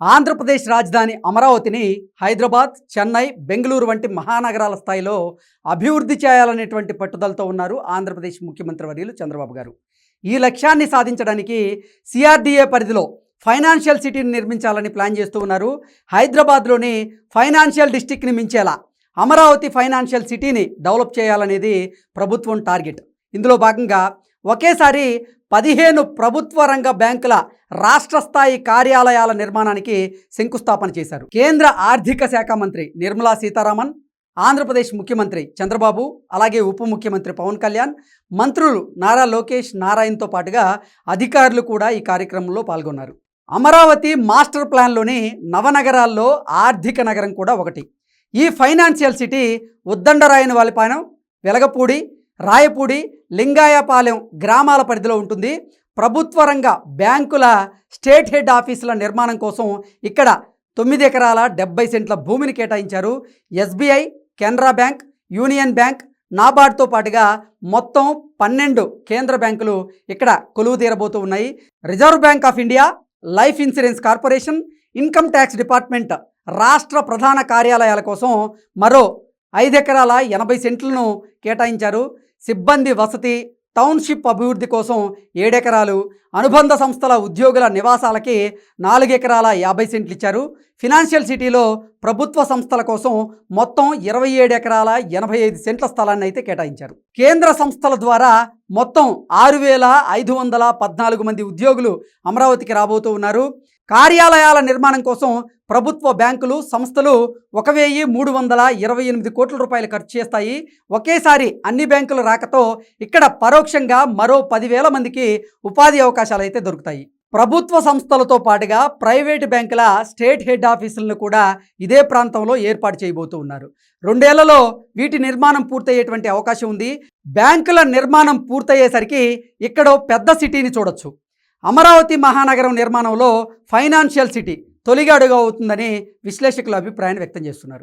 ఆంధ్రప్రదేశ్ రాజధాని అమరావతిని హైదరాబాద్ చెన్నై బెంగళూరు వంటి మహానగరాల స్థాయిలో అభివృద్ధి చేయాలనేటువంటి పట్టుదలతో ఉన్నారు ఆంధ్రప్రదేశ్ ముఖ్యమంత్రి వర్యులు చంద్రబాబు గారు. ఈ లక్ష్యాన్ని సాధించడానికి సిఆర్డీఏ పరిధిలో ఫైనాన్షియల్ సిటీని నిర్మించాలని ప్లాన్ చేస్తూ ఉన్నారు. హైదరాబాద్లోని ఫైనాన్షియల్ డిస్టిక్ని మించేలా అమరావతి ఫైనాన్షియల్ సిటీని డెవలప్ చేయాలనేది ప్రభుత్వం టార్గెట్. ఇందులో భాగంగా ఒకేసారి పదిహేను ప్రభుత్వ రంగ బ్యాంకుల రాష్ట్ర స్థాయి కార్యాలయాల నిర్మాణానికి శంకుస్థాపన చేశారు. కేంద్ర ఆర్థిక శాఖ మంత్రి నిర్మలా సీతారామన్ ఆంధ్రప్రదేశ్ ముఖ్యమంత్రి చంద్రబాబు అలాగే ఉప ముఖ్యమంత్రి పవన్ కళ్యాణ్ మంత్రులు నారా లోకేష్ నారాయణ్తో పాటుగా అధికారులు కూడా ఈ కార్యక్రమంలో పాల్గొన్నారు. అమరావతి మాస్టర్ ప్లాన్లోని నవనగరాల్లో ఆర్థిక నగరం కూడా ఒకటి. ఈ ఫైనాన్షియల్ సిటీ ఉద్దండరాయని వాలిపాలెం వెలగపూడి రాయపూడి లింగాయపాలెం గ్రామాల పరిధిలో ఉంటుంది. ప్రభుత్వ రంగ బ్యాంకుల స్టేట్ హెడ్ ఆఫీసుల నిర్మాణం కోసం ఇక్కడ తొమ్మిది ఎకరాల డెబ్బై సెంట్ల భూమిని కేటాయించారు. SBI Canara bank union bank నాబార్డ్తో పాటుగా మొత్తం పన్నెండు కేంద్ర బ్యాంకులు ఇక్కడ కొలువు తీరబోతూ ఉన్నాయి. Reserve bank of India life insurance corporation income tax department రాష్ట్ర ప్రధాన కార్యాలయాల కోసం మరో ఐదు ఎకరాల ఎనభై సెంట్లను కేటాయించారు. సిబ్బంది వసతి టౌన్షిప్ అభివృద్ధి కోసం ఏడెకరాలు అనుబంధ సంస్థల ఉద్యోగుల నివాసాలకి నాలుగు ఎకరాల యాభై సెంట్లు ఇచ్చారు. ఫినాన్షియల్ సిటీలో ప్రభుత్వ సంస్థల కోసం మొత్తం ఇరవై ఏడు ఎకరాల ఎనభై ఐదు సెంట్ల స్థలాన్ని అయితే కేటాయించారు. కేంద్ర సంస్థల ద్వారా మొత్తం ఆరు వేల ఐదు వందల పద్నాలుగు మంది ఉద్యోగులు అమరావతికి రాబోతూ ఉన్నారు. కార్యాలయాల నిర్మాణం కోసం ప్రభుత్వ బ్యాంకులు సంస్థలు ఒక వెయ్యి మూడు వందల ఇరవై ఎనిమిది కోట్ల రూపాయలు ఖర్చు చేస్తాయి. ఒకేసారి అన్ని బ్యాంకుల రాకతో ఇక్కడ పరోక్షంగా మరో పదివేల మందికి ఉపాధి అవకాశాలు అయితే దొరుకుతాయి. ప్రభుత్వ సంస్థలతో పాటుగా ప్రైవేటు బ్యాంకుల స్టేట్ హెడ్ ఆఫీసులను కూడా ఇదే ప్రాంతంలో ఏర్పాటు చేయబోతూ ఉన్నారు. రెండేళ్ళలో వీటి నిర్మాణం పూర్తయ్యేటువంటి అవకాశం ఉంది. బ్యాంకుల నిర్మాణం పూర్తయ్యేసరికి ఇక్కడ పెద్ద సిటీని చూడొచ్చు. అమరావతి మహానగరం నిర్మాణంలో ఫైనాన్షియల్ సిటీ తొలిగా అడుగు అవుతుందని విశ్లేషకులు అభిప్రాయాన్ని వ్యక్తం చేస్తున్నారు.